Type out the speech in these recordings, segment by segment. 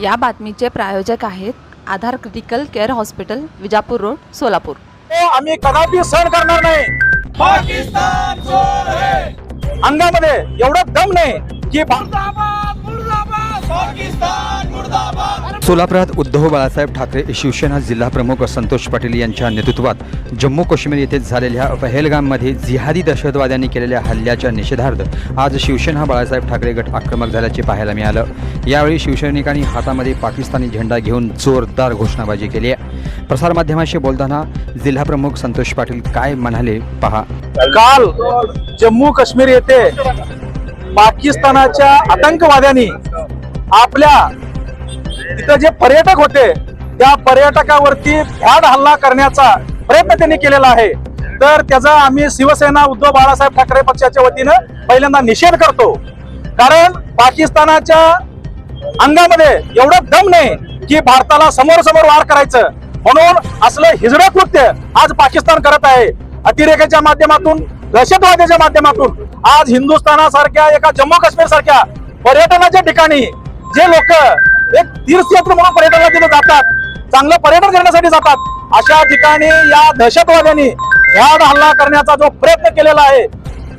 या बातमीचे प्रायोजक आहेत Aadhaar critical care hospital Vijapur road Solapur. तो आम्ही कदापि सहन करणार नाही. पाकिस्तान चोर है अंगामध्ये एवढं दम नाही की सोलापुरात उद्धव बाळासाहेब ठाकरे शिवसेना जिल्हा प्रमुख संतोष पाटील यांच्या नेतृत्वात जम्मू काश्मीर येथे झालेल्या पहलगाममध्ये जिहादी दहशतवाद्यांनी केलेल्या हल्ल्याच्या निषेधार्थ आज शिवसेना बाळासाहेब ठाकरे गट आक्रमक झाल्याचे पाहायला मिळालं. यावेळी शिवसैनिकांनी हातामध्ये पाकिस्तानी झेंडा घेऊन जोरदार घोषणाबाजी केली आहे. प्रसारमाध्यमाशी बोलताना जिल्हा प्रमुख संतोष पाटील काय म्हणाले पहा. काल जम्मू काश्मीर येथे पाकिस्तानाच्या आतंकवाद्यांनी आपल्या तिथं जे पर्यटक होते त्या पर्यटकावरती भ्याड हल्ला करण्याचा प्रयत्न त्यांनी केलेला आहे. तर त्याचा आम्ही शिवसेना उद्धव बाळासाहेब ठाकरे पक्षाच्या वतीनं पहिल्यांदा निषेध करतो. कारण पाकिस्तानाच्या अंगामध्ये एवढं दम नाही की भारताला समोर समोर वार करायचं. म्हणून असलं हिजडं कृत्य आज पाकिस्तान करत आहे. अतिरेकाच्या माध्यमातून दहशतवादाच्या माध्यमातून आज हिंदुस्थानासारख्या एका जम्मू काश्मीर सारख्या पर्यटनाच्या ठिकाणी जे लोक एक तीर्थयात्र म्हणून पर्यटनाला तिथे जातात. चांगलं पर्यटन करण्यासाठी जातात. अशा ठिकाणी या दहशतवाद्यांनी भ्याड हल्ला करण्याचा जो प्रयत्न केलेला आहे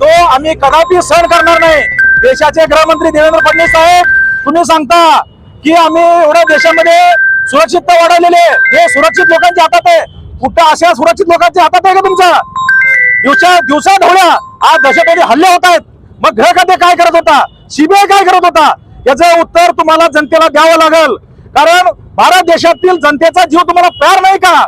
तो आम्ही कदापि सहन करणार नाही. देशाचे गृहमंत्री देवेंद्र फडणवीस साहेब तुम्ही सांगता की आम्ही एवढ्या देशामध्ये सुरक्षितता वाढवलेली हे सुरक्षित लोकांच्या हातात आहे. कुठं अशा सुरक्षित लोकांच्या हातात आहे का तुमच्या दिवसा दिवसा ढवळ्या आज दहशतवादी हल्ले होत आहेत. मग गृह खाते काय करत होता? सीबीआय काय करत होता? याचं उत्तर तुम्हाला जनतेला द्यावं लागेल. कारण भारत देशातील जनतेचा जीव तुम्हाला प्यार नाही का?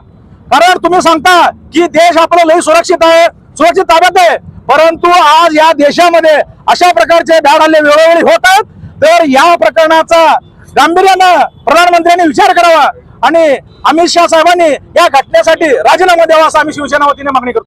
कारण तुम्ही सांगता की देश आपला लई सुरक्षित आहे सुरक्षित ताब्यात आहे. परंतु आज या देशामध्ये अशा प्रकारचे धाड हल्ले वेळोवेळी होत आहेत. तर या प्रकरणाचा गांभीर्यानं प्रधानमंत्र्यांनी विचार करावा. आणि अमित शाह साहेबांनी या घटनेसाठी राजीनामा द्यावा असं आम्ही शिवसेना वतीने मागणी करतो.